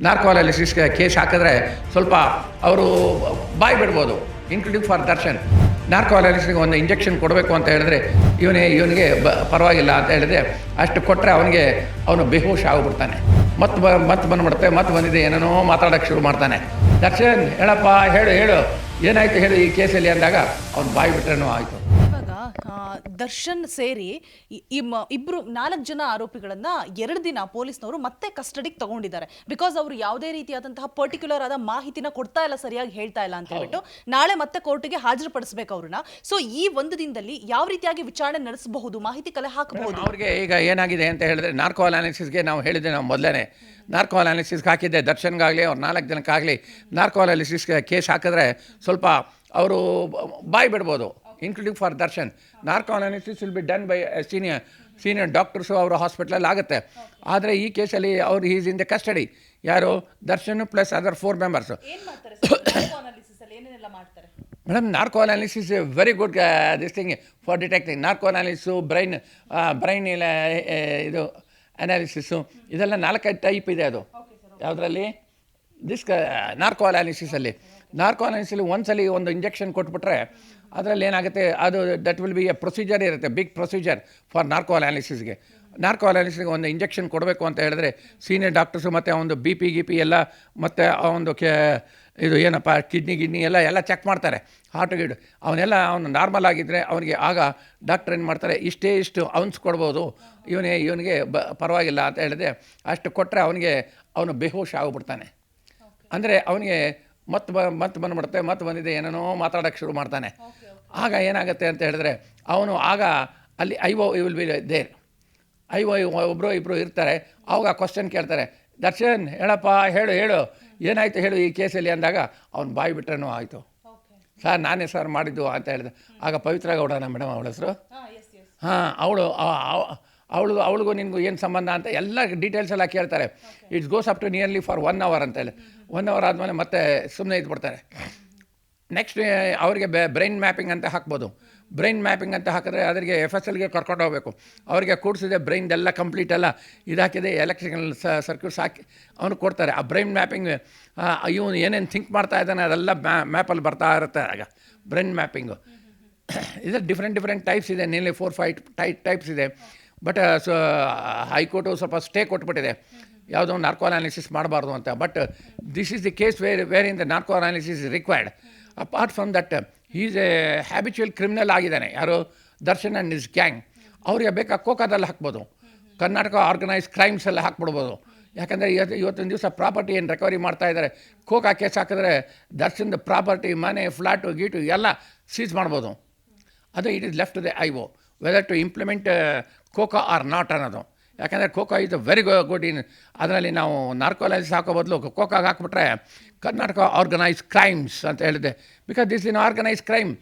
Narco ಶಿಶ್ case ಹಾಕಿದ್ರೆ ಸ್ವಲ್ಪ ಅವರು ಬಾಯಿ ಬಿಡ್ಬೋದು. Including for Darshan. ನಾರ್ಕೋ ಅನಾಲಿಸಿಸ್ಗೆ ಒಂದು ಇಂಜೆಕ್ಷನ್ ಕೊಡಬೇಕು ಅಂತ ಹೇಳಿದ್ರೆ ಇವನೇ ಇವನಿಗೆ ಬ ಪರವಾಗಿಲ್ಲ ಅಂತ ಹೇಳಿದ್ರೆ ಅಷ್ಟು ಕೊಟ್ಟರೆ ಅವನಿಗೆ ಅವನು ಬೇಹೋಶ್ ಆಗಿಬಿಡ್ತಾನೆ. ಮತ್ತೆ ಬ ಮತ್ತೆ ಬಂದ್ಬಿಡುತ್ತೆ ಮತ್ತೆ ಬಂದಿದೆ ಏನೇನೋ ಮಾತಾಡೋಕ್ಕೆ ಶುರು ಮಾಡ್ತಾನೆ. ದರ್ಶನ್, ಹೇಳಪ್ಪ, ಹೇಳು ಹೇಳು. ಏನಾಯಿತು ಹೇಳು ಈ ಕೇಸಲ್ಲಿ ಅಂದಾಗ ಅವ್ನು ಬಾಯಿ ಬಿಟ್ರೇನೋ ಆಯಿತು. ದರ್ಶನ್ ಸೇರಿ ಇಬ್ರು ನಾಲ್ಕು ಜನ ಆರೋಪಿಗಳನ್ನ ಎರಡು ದಿನ ಪೊಲೀಸ್ನವರು ಮತ್ತೆ ಕಸ್ಟಡಿಗೆ ತಗೊಂಡಿದ್ದಾರೆ. ಬಿಕಾಸ್ ಅವರು ಯಾವುದೇ ರೀತಿಯಾದಂತಹ ಪರ್ಟಿಕ್ಯುಲರ್ ಆದ ಮಾಹಿತಿನ ಕೊಡ್ತಾ ಇಲ್ಲ ಸರಿಯಾಗಿ ಹೇಳ್ತಾ ಇಲ್ಲ ಅಂತ ಹೇಳ್ಬಿಟ್ಟು ನಾಳೆ ಮತ್ತೆ ಕೋರ್ಟಿಗೆ ಹಾಜರುಪಡಿಸಬೇಕು ಅವ್ರನ್ನ. ಸೊ ಈ ಒಂದು ದಿನದಲ್ಲಿ ಯಾವ ರೀತಿಯಾಗಿ ವಿಚಾರಣೆ ನಡೆಸಬಹುದು ಮಾಹಿತಿ ಕಲೆ ಹಾಕಬಹುದು? ಅವ್ರಿಗೆ ಈಗ ಏನಾಗಿದೆ ಅಂತ ಹೇಳಿದ್ರೆ ನಾರ್ಕೋ ಅನಾಲಿಸಿಸ್ಗೆ ನಾವು ಹೇಳಿದ್ದೆ ನಾವು ಮೊದಲೇ ನಾರ್ಕೋ ಅನಾಲಿಸಿಸ್ಗೆ ಹಾಕಿದ್ದೆ ದರ್ಶನ್ಗಾಗಲಿ ಅವ್ರು ನಾಲ್ಕು ಜನಕ್ಕಾಗಲಿ ನಾರ್ಕೋ ಅನಾಲಿಸಿಸ್ಗೆ ಕೇಸ್ ಹಾಕಿದ್ರೆ ಸ್ವಲ್ಪ ಅವರು ಬಾಯಿ ಬಿಡ್ಬೋದು. Including for Darshan narco analysis will be done by senior senior doctors ಅವರ ಹಾಸ್ಪಿಟ್ಲಲ್ಲಿ ಆಗುತ್ತೆ. ಆದರೆ ಈ ಕೇಸಲ್ಲಿ ಅವ್ರು ಈಸ್ ಇನ್ ದ ಕಸ್ಟಡಿ ಯಾರು? Darshan plus other four members madam narco analysis very good this thing for detecting narco analysis brain brain ಇಲ್ಲ ಇದು ಅನಾಲಿಸಿಸು ಇದೆಲ್ಲ ನಾಲ್ಕೈದು ಟೈಪ್ ಇದೆ ಅದು. ಯಾವುದರಲ್ಲಿ? ದಿಸ್ ನಾರ್ಕೋ ಅನಾಲಿಸಿಸಲ್ಲಿ ನಾರ್ಕೋ ಅನಾಲಿಸಿಸಲ್ಲಿ ಒಂದ್ಸಲಿ ಒಂದು ಇಂಜೆಕ್ಷನ್ ಕೊಟ್ಬಿಟ್ರೆ ಅದರಲ್ಲಿ ಏನಾಗುತ್ತೆ ಅದು that will be a procedure ಇರುತ್ತೆ ಬಿಗ್ ಪ್ರೊಸೀಜರ್ ಫಾರ್ ನಾರ್ಕೋ ಅನಾಲಿಸಿಸ್ಗೆ ನಾರ್ಕೋ ಅನಾಲಿಸಿಸ್ಗೆ ಒಂದು ಇಂಜೆಕ್ಷನ್ ಕೊಡಬೇಕು ಅಂತ ಹೇಳಿದ್ರೆ ಸೀನಿಯರ್ ಡಾಕ್ಟರ್ಸು ಮತ್ತು ಒಂದು ಬಿ ಪಿ ಗಿ ಪಿ ಎಲ್ಲ ಮತ್ತು ಆ ಒಂದು ಕೆ ಇದು ಏನಪ್ಪ ಕಿಡ್ನಿ ಗಿಡ್ನಿ ಎಲ್ಲ ಎಲ್ಲ ಚೆಕ್ ಮಾಡ್ತಾರೆ. ಹಾರ್ಟ್ ಗಿಡ್ ಅವನ್ನೆಲ್ಲ ಅವನು ನಾರ್ಮಲ್ ಆಗಿದ್ದರೆ ಅವನಿಗೆ ಆಗ ಡಾಕ್ಟ್ರ್ ಏನು ಮಾಡ್ತಾರೆ ಇಷ್ಟೇ ಇಷ್ಟು ಅವನ್ಸ್ ಕೊಡ್ಬೋದು. ಇವನೇ ಇವನಿಗೆ ಬ ಪರವಾಗಿಲ್ಲ ಅಂತ ಹೇಳಿದ್ರೆ ಅಷ್ಟು ಕೊಟ್ಟರೆ ಅವನಿಗೆ ಅವನು ಬೇಹೋಶ್ ಆಗಿಬಿಡ್ತಾನೆ. ಅಂದರೆ ಅವನಿಗೆ ಮತ್ತೆ ಬ ಮತ್ತೆ ಬಂದ್ಬಿಡುತ್ತೆ ಮತ್ತೆ ಬಂದಿದೆ ಏನೇನೋ ಮಾತಾಡೋಕ್ಕೆ ಶುರು ಮಾಡ್ತಾನೆ. ಆಗ ಏನಾಗುತ್ತೆ ಅಂತ ಹೇಳಿದ್ರೆ ಅವನು ಆಗ ಅಲ್ಲಿ I O will be there. I O ಒಬ್ಬರು ಇಬ್ಬರು ಇರ್ತಾರೆ. ಅವಾಗ ಕ್ವಶನ್ ಕೇಳ್ತಾರೆ ದರ್ಶನ್ ಹೇಳಪ್ಪ ಹೇಳು ಹೇಳು. ಏನಾಯಿತು ಹೇಳು ಈ ಕೇಸಲ್ಲಿ? ಅಂದಾಗ ಅವ್ನು ಬಾಯಿ ಬಿಟ್ರೇನೋ ಆಯಿತು. ಸರ್ ನಾನೇ ಸರ್ ಮಾಡಿದ್ದು ಅಂತ ಹೇಳಿದೆ. ಆಗ ಪವಿತ್ರ ಗೌಡನ ಮೇಡಮ್ ಅವಳ ಹೆಸರು. ಹಾಂ ಅವಳು ಅವಳು ಅವಳಿಗೂ ನಿನಗೂ ಏನು ಸಂಬಂಧ ಅಂತ ಎಲ್ಲ ಡೀಟೇಲ್ಸ್ ಎಲ್ಲ ಕೇಳ್ತಾರೆ. It's goes up to nearly for one hour ಅಂತೇಳಿ ಒನ್ ಅವರ್ ಆದಮೇಲೆ ಮತ್ತೆ ಸುಮ್ಮನೆ ಇದ್ಬಿಡ್ತಾರೆ. ನೆಕ್ಸ್ಟ್ ಅವರಿಗೆ ಬ್ರೈನ್ ಮ್ಯಾಪಿಂಗ್ ಅಂತ ಹಾಕ್ಬೋದು. ಬ್ರೈನ್ ಮ್ಯಾಪಿಂಗ್ ಅಂತ ಹಾಕಿದ್ರೆ ಅದರಿಗೆ ಎಫ್ ಎಸ್ ಎಲ್ಗೆ ಕರ್ಕೊಂಡು ಹೋಗಬೇಕು. ಅವರಿಗೆ ಕೂಡಿಸಿದೆ ಬ್ರೈನ್ದೆಲ್ಲ ಕಂಪ್ಲೀಟ್ ಎಲ್ಲ ಇದಾಕಿದೆ ಎಲೆಕ್ಟ್ರಿಕಲ್ ಸರ್ಕ್ಯೂಟ್ಸ್ ಹಾಕಿ ಅವನು ಕೊಡ್ತಾರೆ. ಆ ಬ್ರೈನ್ ಮ್ಯಾಪಿಂಗ್ ಇವನು ಏನೇನು ಥಿಂಕ್ ಮಾಡ್ತಾ ಇದ್ದಾನೆ ಅದೆಲ್ಲ ಮ್ಯಾ ಮ್ಯಾಪಲ್ಲಿ ಬರ್ತಾ ಇರುತ್ತೆ ಆಗ. ಬ್ರೈನ್ ಮ್ಯಾಪಿಂಗು ಇದು ಡಿಫ್ರೆಂಟ್ ಡಿಫ್ರೆಂಟ್ ಟೈಪ್ಸ್ ಇದೆ. ನಿನ್ನೆ ಫೋರ್ ಫೈವ್ ಟೈ ಟೈಪ್ಸ್ ಇದೆ. ಬಟ್ ಸೊ ಹೈಕೋರ್ಟು ಸ್ವಲ್ಪ ಸ್ಟೇ ಕೊಟ್ಬಿಟ್ಟಿದೆ. ಯಾವುದೋ ನಾರ್ಕೋ ಅನಾಲಿಸಿಸ್ ಮಾಡಬಾರ್ದು ಅಂತ. But this is the case where where in the narco analysis required apart from that is a habitual criminal ಆಗಿದ್ದಾನೆ. ಯಾರು? ದರ್ಶನ್ ಆ್ಯಂಡ್ ಇಸ್ ಗ್ಯಾಂಗ್ ಅವ್ರಿಗೆ ಬೇಕಾ ಕೋಕಾದಲ್ಲಿ ಹಾಕ್ಬೋದು. ಕರ್ನಾಟಕ ಆರ್ಗನೈಸ್ ಕ್ರೈಮ್ಸ್ ಎಲ್ಲ ಹಾಕ್ಬಿಡ್ಬೋದು. ಯಾಕಂದರೆ ಇವತ್ತು, ಇವತ್ತಿನ ದಿವಸ ಪ್ರಾಪರ್ಟಿ ಏನು ರಿಕವರಿ ಮಾಡ್ತಾ ಇದ್ದಾರೆ, ಕೋಕಾ ಕೇಸ್ ಹಾಕಿದ್ರೆ ದರ್ಶನ್ದ ಪ್ರಾಪರ್ಟಿ ಮನೆ ಫ್ಲಾಟು ಗೀಟು ಎಲ್ಲ ಸೀಸ್ ಮಾಡ್ಬೋದು. ಅದು it is left the I O whether to implement kho kho or not ಅನ್ನೋದು. ಯಾಕಂದರೆ ಕೋಕಾ ಇಸ್ ವೆರಿ ಗುಡ್ ಇನ್ ಅದರಲ್ಲಿ ನಾವು ನಾರ್ಕೋಲೈಸ್ ಹಾಕೋ ಬದಲು ಕೋಕಾಗೆ ಹಾಕ್ಬಿಟ್ರೆ ಕರ್ನಾಟಕ ಆರ್ಗನೈಸ್ ಕ್ರೈಮ್ಸ್ ಅಂತ ಹೇಳಿದೆ because this in organise crime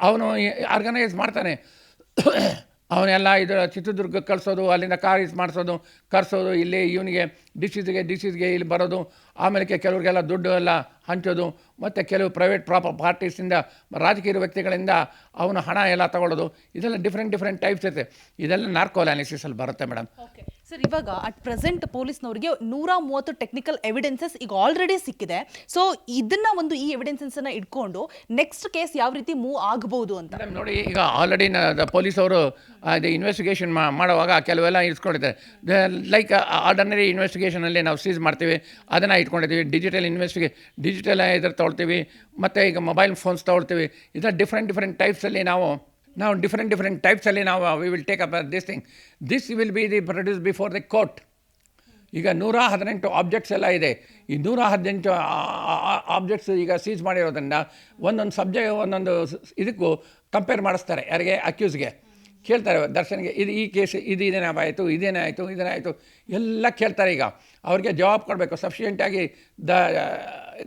ಅವನು ಆರ್ಗನೈಸ್ ಮಾಡ್ತಾನೆ. ಅವನೆಲ್ಲ ಇದು ಚಿತ್ರದುರ್ಗಕ್ಕೆ ಕಳಿಸೋದು, ಅಲ್ಲಿಂದ ಕಾರ್ ಇಸ್ ಮಾಡಿಸೋದು, ಕರ್ಸೋದು, ಇಲ್ಲಿ ಇವನಿಗೆ ಡಿಸೀಸ್ಗೆ ಡಿಸೀಸ್ಗೆ ಇಲ್ಲಿ ಬರೋದು ಆಮೇಲೆ ಕೆಲವ್ರಿಗೆಲ್ಲ ದುಡ್ಡು ಎಲ್ಲ ಹಂಚೋದು, ಮತ್ತು ಕೆಲವು ಪ್ರೈವೇಟ್ ಪ್ರಾಪ ಪಾರ್ಟೀಸಿಂದ ರಾಜಕೀಯ ವ್ಯಕ್ತಿಗಳಿಂದ ಅವನು ಹಣ ಎಲ್ಲ ತಗೊಳ್ಳೋದು, ಇದೆಲ್ಲ ಡಿಫ್ರೆಂಟ್ ಡಿಫ್ರೆಂಟ್ ಟೈಪ್ಸ್ ಇರುತ್ತೆ. ಇದೆಲ್ಲ ನಾರ್ಕೋ ಅನಾಲಿಸಿಸಲ್ಲಿ ಬರುತ್ತೆ ಮೇಡಮ್ ಸರ್ ಇವಾಗ ಅಟ್ ಪ್ರೆಸೆಂಟ್ ಪೊಲೀಸ್ನವರಿಗೆ ನೂರ ಮೂವತ್ತು ಟೆಕ್ನಿಕಲ್ ಎವಿಡೆನ್ಸಸ್ ಈಗ ಆಲ್ರೆಡಿ ಸಿಕ್ಕಿದೆ. ಸೊ ಇದನ್ನ ಒಂದು ಈ ಎವಿಡೆನ್ಸಸ್ ಅನ್ನ ಇಟ್ಕೊಂಡು ನೆಕ್ಸ್ಟ್ ಕೇಸ್ ಯಾವ ರೀತಿ ಮೂವ್ ಆಗಬಹುದು ಅಂತ. ನೋಡಿ, ಈಗ ಆಲ್ರೆಡಿ ಪೊಲೀಸವರು ಅವರು ಇನ್ವೆಸ್ಟಿಗೇಷನ್ ಮಾಡುವಾಗ ಕೆಲವೆಲ್ಲ ಇಟ್ಕೊಂಡಿದ್ದಾರೆ ಲೈಕ್ ಆರ್ಡಿನರಿ ಇನ್ವೆಸ್ಟಿಗೇಷನಲ್ಲಿ ನಾವು ಸೀಸ್ ಮಾಡ್ತೀವಿ. ಅದನ್ನು ಇಟ್ಕೊಂಡಿದ್ದೀವಿ. ಡಿಜಿಟಲ್ ಇನ್ವೆಸ್ಟಿಗೇ ಡಿಜಿಟಲ್ ಇದ್ರ ತೊಗೊಳ್ತೀವಿ. ಮತ್ತು ಈಗ ಮೊಬೈಲ್ ಫೋನ್ಸ್ ತೊಗೊಳ್ತೀವಿ. ಇದರ ಡಿಫ್ರೆಂಟ್ ಡಿಫ್ರೆಂಟ್ ಟೈಪ್ಸಲ್ಲಿ ನಾವು ನಾವು ಡಿಫ್ರೆಂಟ್ ಡಿಫ್ರೆಂಟ್ ಟೈಪ್ಸಲ್ಲಿ ನಾವು we will take up this thing this will be the produce before the court ಈಗ ನೂರ ಹದಿನೆಂಟು ಆಬ್ಜೆಕ್ಟ್ಸ್ ಎಲ್ಲ ಇದೆ. ಈ ನೂರ ಹದಿನೆಂಟು ಆಬ್ಜೆಕ್ಟ್ಸ್ ಈಗ ಸೀಸ್ ಮಾಡಿರೋದ್ರಿಂದ ಒಂದೊಂದು ಸಬ್ಜೆಕ್ಟ್ ಒಂದೊಂದು ಇದಕ್ಕೂ ಕಂಪೇರ್ ಮಾಡಿಸ್ತಾರೆ. ಯಾರಿಗೆ? ಅಕ್ಯೂಸ್ಗೆ ಕೇಳ್ತಾರೆ, ದರ್ಶನ್ಗೆ, ಇದು ಈ ಕೇಸ್ ಇದು ಇದೇನಾಯಿತು ಇದೇನಾಯಿತು ಇದೇನಾಯಿತು ಎಲ್ಲ ಕೇಳ್ತಾರೆ ಈಗ. ಅವ್ರಿಗೆ ಜವಾಬ್ ಕೊಡಬೇಕು. ಸಫಿಷಿಯೆಂಟಾಗಿ ದ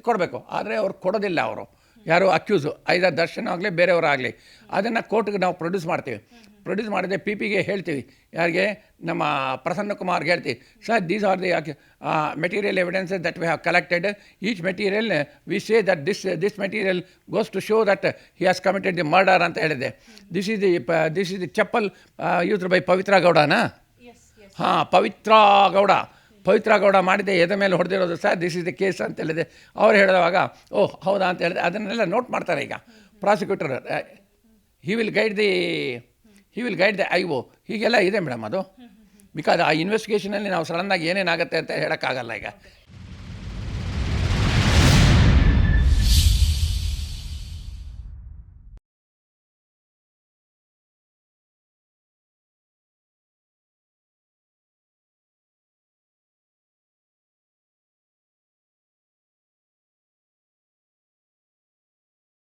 ಕೊಡಬೇಕು. ಆದರೆ ಅವ್ರು ಕೊಡೋದಿಲ್ಲ ಅವರು. ಯಾರು ಅಕ್ಯೂಸು ಐದ ದರ್ಶನ ಆಗಲಿ ಬೇರೆಯವರಾಗಲಿ ಅದನ್ನು ಕೋರ್ಟ್ಗೆ ನಾವು ಪ್ರೊಡ್ಯೂಸ್ ಮಾಡ್ತೀವಿ. ಪ್ರೊಡ್ಯೂಸ್ ಮಾಡಿದೆ ಪಿ ಪಿಗೆ ಹೇಳ್ತೀವಿ. ಯಾರಿಗೆ? ನಮ್ಮ ಪ್ರಸನ್ನ ಕುಮಾರ್ಗೆ ಹೇಳ್ತೀವಿ. Sir these are the material evidences that we have collected each material we say that this this material goes to show that he has committed the murder ಅಂತ ಹೇಳಿದೆ this is the this is the chappal use by Pavitra ಗೌಡನಾ ಹಾಂ ಪವಿತ್ರ ಗೌಡ ಪವಿತ್ರ ಗೌಡ ಮಾಡಿದೆ ಎದ ಮೇಲೆ ಹೊಡೆದಿರೋದು sir this is the case ಅಂತ ಹೇಳಿದೆ. ಅವ್ರು ಹೇಳಿದವಾಗ ಓಹ್ ಹೌದಾ ಅಂತ ಹೇಳಿದೆ. ಅದನ್ನೆಲ್ಲ ನೋಟ್ ಮಾಡ್ತಾರೆ ಈಗ. Prosecutor he will guide the he will guide the I O ಹೀಗೆಲ್ಲ ಇದೆ ಮೇಡಮ್ ಅದು. ಬಿಕಾಸ್ ಆ ಇನ್ವೆಸ್ಟಿಗೇಷನಲ್ಲಿ ನಾವು ಸಡನ್ನಾಗಿ ಏನೇನಾಗುತ್ತೆ ಅಂತ ಹೇಳೋಕ್ಕಾಗಲ್ಲ ಈಗ.